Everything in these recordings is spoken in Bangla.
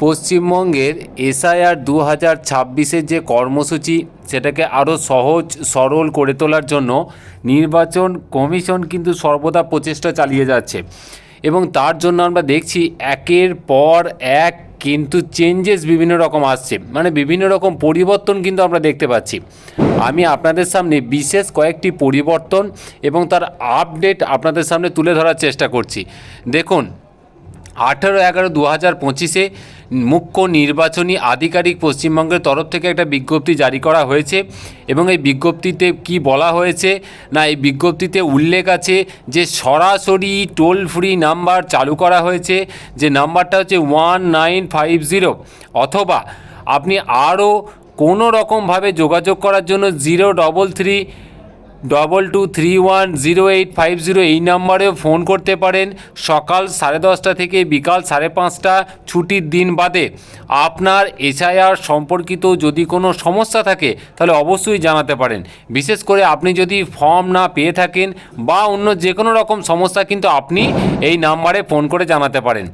পশ্চিমবঙ্গের এসআইআর দু হাজার ছাব্বিশের যে কর্মসূচি, সেটাকে আরও সহজ, সরল করে তোলার জন্য নির্বাচন কমিশন কিন্তু সর্বদা প্রচেষ্টা চালিয়ে যাচ্ছে। এবং তার জন্য আমরা দেখছি একের পর এক কিন্তু চেঞ্জেস বিভিন্ন রকম আসছে। মানে বিভিন্ন রকম পরিবর্তন কিন্তু আমরা দেখতে পাচ্ছি। আমি আপনাদের সামনে বিশেষ কয়েকটি পরিবর্তন এবং তার আপডেট আপনাদের সামনে তুলে ধরার চেষ্টা করছি। দেখুন আঠারো এগারো দু হাজার পঁচিশে মুখ্য নির্বাচনী আধিকারিক পশ্চিমবঙ্গের তরফ থেকে একটা বিজ্ঞপ্তি জারি করা হয়েছে এবং এই বিজ্ঞপ্তিতে কি বলা হয়েছে না, এই বিজ্ঞপ্তিতে উল্লেখ আছে যে সরাসরি টোল ফ্রি নাম্বার চালু করা হয়েছে, যে নাম্বারটা হচ্ছে ওয়ান নাইন ফাইভ জিরো অথবা আপনি আরও কোনো রকমভাবে যোগাযোগ করার জন্য zero double three double two three one zero eight five zero এই নাম্বারেও ফোন করতে পারেন। সকাল সাড়ে দশটা থেকে বিকাল সাড়ে পাঁচটা ছুটির দিন বাদে। আপনার এসআইআর সম্পর্কিত যদি কোনো সমস্যা থাকে, তাহলে অবশ্যই জানাতে পারেন। বিশেষ করে আপনি যদি ফর্ম না পেয়ে থাকেন বা অন্য যে কোনো রকম সমস্যা, কিন্তু আপনি এই নাম্বারে ফোন করে জানাতে পারেন।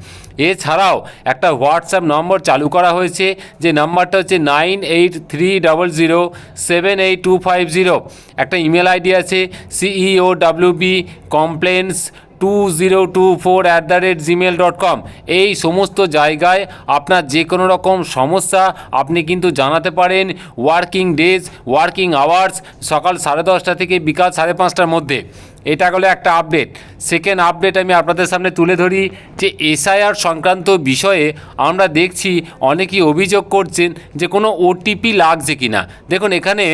এছাড়াও একটা হোয়াটসঅ্যাপ নম্বর চালু করা হয়েছে, যে নাম্বারটা হচ্ছে nine eight three double zero seven eight two five zero. একটা ইমেল আইডি আছে E CEO WB complaints two zero two four at the rate Gmail dot com এই সমস্ত জায়গায় আপনার যে কোনো রকম সমস্যা আপনি কিন্তু জানাতে পারেন ওয়ার্কিং ডেজ ওয়ার্কিং আওয়ার্স সকাল সাড়ে দশটা থেকে বিকাল সাড়ে পাঁচটার মধ্যে। এটা হলো একটা আপডেট সেকেন্ড আপডেট আমি আপনাদের সামনে তুলে ধরি যে এসআইআর সংক্রান্ত বিষয়ে আমরা দেখছি অনেকেই অভিযোগ করছেন যে কোনো ওটিপি লাগছে কি না দেখুন, এখানে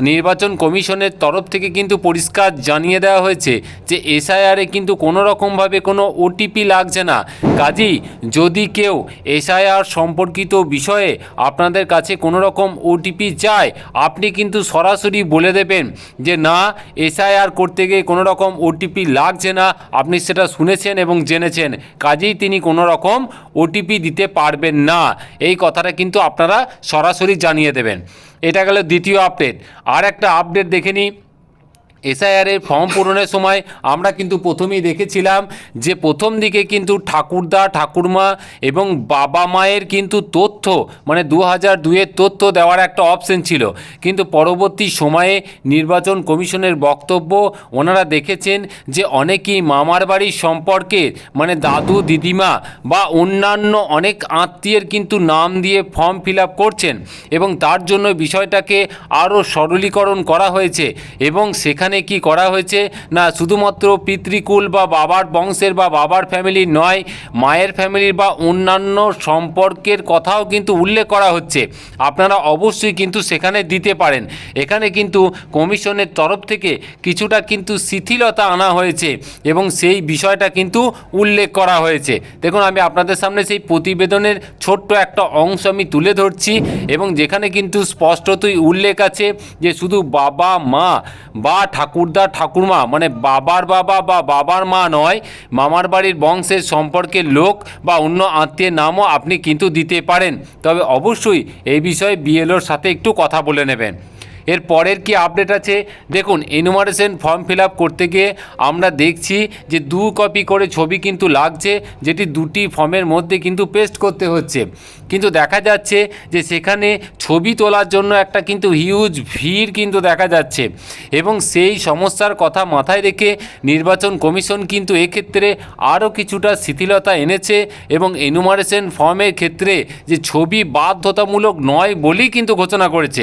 নির্বাচন কমিশনের তরফ থেকে কিন্তু পরিষ্কার জানিয়ে দেওয়া হয়েছে যে এসআইআরে কিন্তু কোনো রকমভাবে কোনো ওটিপি লাগছে না। কাজেই যদি কেউ এসআইআর সম্পর্কিত বিষয়ে আপনাদের কাছে কোনো রকম ওটিপি চায় আপনি কিন্তু সরাসরি বলে দেবেন যে না এসআইআর করতে গিয়ে কোনো রকম ওটিপি লাগছে না, আপনি সেটা শুনেছেন এবং জেনেছেন। কাজেই তিনি কোনো রকম ওটিপি দিতে পারবেন না। এই কথাটা কিন্তু আপনারা সরাসরি জানিয়ে দেবেন। এটা গেল দ্বিতীয় আপডেট আর একটা আপডেট দেখে নিই। এসআইআরের ফর্ম পূরণের সময় আমরা কিন্তু প্রথমেই দেখেছিলাম যে প্রথম দিকে কিন্তু ঠাকুরদা, ঠাকুরমা এবং বাবা মায়ের কিন্তু তথ্য মানে দু হাজার দুইয়ের তথ্য দেওয়ার একটা অপশন ছিল। কিন্তু পরবর্তী সময়ে নির্বাচন কমিশনের বক্তব্য ওনারা দেখেছেন যে অনেকেই মামার বাড়ির সম্পর্কে মানে দাদু, দিদিমা বা অন্যান্য অনেক আত্মীয়ের কিন্তু নাম দিয়ে ফর্ম ফিল করছেন এবং তার জন্য বিষয়টাকে আরও সরলীকরণ করা হয়েছে এবং সেখানে কি করা হয়েছে? না, শুধুমাত্র পিতৃকুল বা বাবার বংশের বা বাবার ফ্যামিলির নয়, মায়ের ফ্যামিলির বা অন্যান্য সম্পর্কের কথাও কিন্তু উল্লেখ করা হচ্ছে। আপনারা অবশ্যই কিন্তু সেখানে দিতে পারেন। এখানে কিন্তু কমিশনের তরফ থেকে কিছুটা কিন্তু শিথিলতা আনা হয়েছে এবং সেই বিষয়টা কিন্তু উল্লেখ করা হয়েছে। দেখুন, আমি আপনাদের সামনে সেই প্রতিবেদনের ছোট্ট একটা অংশ আমি তুলে ধরছি এবং যেখানে কিন্তু স্পষ্টতই উল্লেখ আছে যে শুধু বাবা, মা বা ঠাকুরদা ঠাকুরমা মানে বাবার বাবা বা বাবার মা নয়, মামার বাড়ির বংশের সম্পর্কের লোক বা অন্য আত্মীয়ের নামও আপনি কিন্তু দিতে পারেন। তবে অবশ্যই এই বিষয়ে বিএলওর সাথে একটু কথা বলে নেবেন। এর পরের কি আপডেট আছে? দেখুন এনুমারেশন ফর্ম ফিল করতে গিয়ে আমরা দেখছি যে দু কপি করে ছবি কিন্তু লাগছে, যেটি দুটি ফর্মের মধ্যে কিন্তু পেস্ট করতে হচ্ছে। কিন্তু দেখা যাচ্ছে যে সেখানে ছবি তোলার জন্য একটা কিন্তু হিউজ ভিড় কিন্তু দেখা যাচ্ছে। এবং সেই সমস্যার কথা মাথায় রেখে নির্বাচন কমিশন কিন্তু এক্ষেত্রে আরও কিছুটা শিথিলতা এনেছে এবং এনুমারেশন ফর্মের ক্ষেত্রে যে ছবি বাধ্যতামূলক নয় বলেই কিন্তু ঘোষণা করেছে।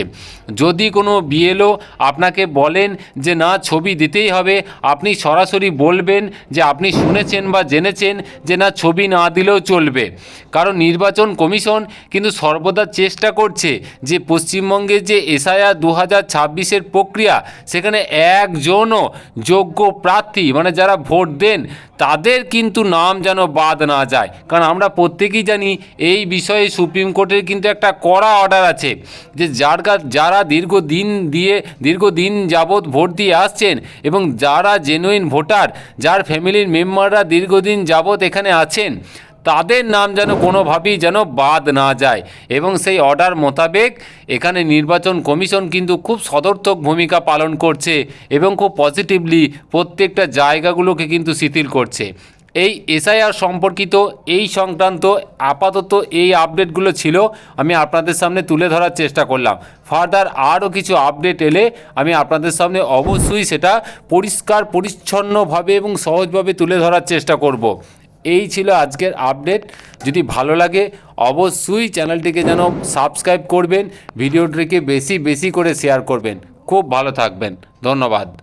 যদি কোনো বিএলও আপনাকে বলেন যে না, ছবি দিতেই হবে, আপনি সরাসরি বলবেন যে আপনি শুনেছেন বা জেনেছেন যে না, ছবি না দিলেও চলবে। কারণ নির্বাচন কমিশন কিন্তু সর্বদা চেষ্টা করছে যে পশ্চিমবঙ্গের যে এসআইআর দু হাজার ছাব্বিশের প্রক্রিয়া, সেখানে একজনও যোগ্য প্রার্থী মানে যারা ভোট দেন, তাদের কিন্তু নাম যেন বাদ না যায়। কারণ আমরা প্রত্যেকেই জানি, এই বিষয়ে সুপ্রিম কোর্টের কিন্তু একটা কড়া অর্ডার আছে, যে যার যারা দীর্ঘদিন দিয়ে, দীর্ঘদিন যাবৎ ভোট দিয়ে আসছেন, এবং যারা জেনুইন ভোটার, যার ফ্যামিলির মেম্বাররা দীর্ঘদিন যাবৎ এখানে আছেন তাদের নাম যেন কোনোভাবেই যেন বাদ না যায় এবং সেই অর্ডার মোতাবেক এখানে নির্বাচন কমিশন কিন্তু খুব সদর্থক ভূমিকা পালন করছে এবং খুব পজিটিভলি প্রত্যেকটা জায়গাগুলোকে কিন্তু শিথিল করছে। এই এসআইআর সম্পর্কিত এই সংক্রান্ত আপাতত এই আপডেটগুলো ছিল, আমি আপনাদের সামনে তুলে ধরার চেষ্টা করলাম। ফার্দার আরও কিছু আপডেট এলে আমি আপনাদের সামনে অবশ্যই সেটা পরিষ্কার, পরিচ্ছন্নভাবে এবং সহজভাবে তুলে ধরার চেষ্টা করব। এই ছিল আজকের আপডেট। যদি ভালো লাগে, অবশ্যই চ্যানেলটিকে যেন সাবস্ক্রাইব করবেন, ভিডিওটিকে বেশি বেশি করে শেয়ার করবেন। খুব ভালো থাকবেন। ধন্যবাদ।